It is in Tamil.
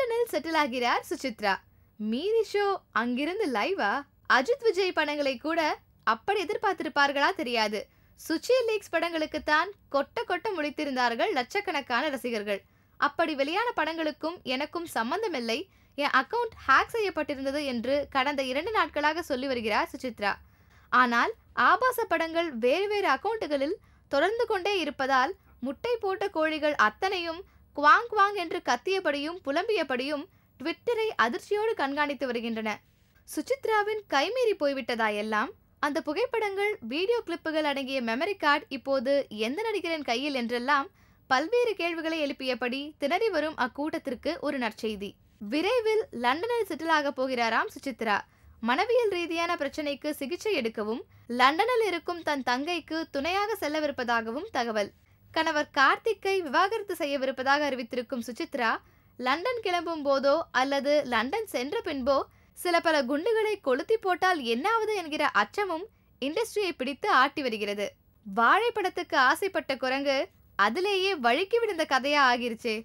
லண்டனில் செட்டில் ஆகிறார் சுசித்ரா. மீதி ஷோ அங்கிருந்து லைவா அஜித் விஜய் படங்களை கூட அப்படி எதிர்பார்த்திருப்பார்களா தெரியாது. சுச்சி லீக்ஸ் படங்களுக்கு தான் கொட்ட கொட்ட முடித்திருந்தார்கள் லட்சக்கணக்கான ரசிகர்கள். அப்படி வெளியான படங்களுக்கும் எனக்கும் சம்பந்தமில்லை. என் அக்கவுண்ட் ஹேக் செய்யப்பட்டிருந்தது என்று கடந்த இரண்டு நாட்களாக சொல்லி வருகிறார் சுசித்ரா. ஆனால் ஆபாச படங்கள் வேறு வேறு அக்கவுண்ட்டுகளில் தொடர்ந்து கொண்டே இருப்பதால் முட்டை போட்ட கோழிகள் அத்தனையும் குவாங் குவாங் என்று கத்தியபடியும் புலம்பியபடியும் ட்விட்டரை அதிர்ச்சியோடு கண்காணித்து வருகின்றன. சுசித்ராவின் கைமீறி போய்விட்டதா எல்லாம்? அந்த புகைப்படங்கள் வீடியோ கிளிப்புகள் அடங்கிய மெமரி கார்டு இப்போது எந்த நடிகரின் கையில் என்றெல்லாம் பல்வேறு கேள்விகளை எழுப்பியபடி திணறி வரும் அக்கூட்டத்திற்கு ஒரு நற்செய்தி. விரைவில் லண்டனில் செட்டில் போகிறாராம் சுசித்ரா. மனவியல் ரீதியான பிரச்சனைக்கு சிகிச்சை எடுக்கவும் லண்டனில் இருக்கும் தன் தங்கைக்கு துணையாக செல்லவிருப்பதாகவும் தகவல். கணவர் கார்த்திக்கை விவாகரத்து செய்யவிருப்பதாக அறிவித்திருக்கும் சுசித்ரா லண்டன் கிளம்பும் போதோ அல்லது லண்டன் சென்ற பின்போ சில பல குண்டுகளை கொளுத்தி போட்டால் என்னாவது என்கிற அச்சமும் இண்டஸ்ட்ரியை பிடித்து ஆட்டி வருகிறது. வாழை படத்துக்கு ஆசைப்பட்ட குரங்கு அதிலேயே வழுக்கி விழுந்த கதையா ஆகிருச்சே.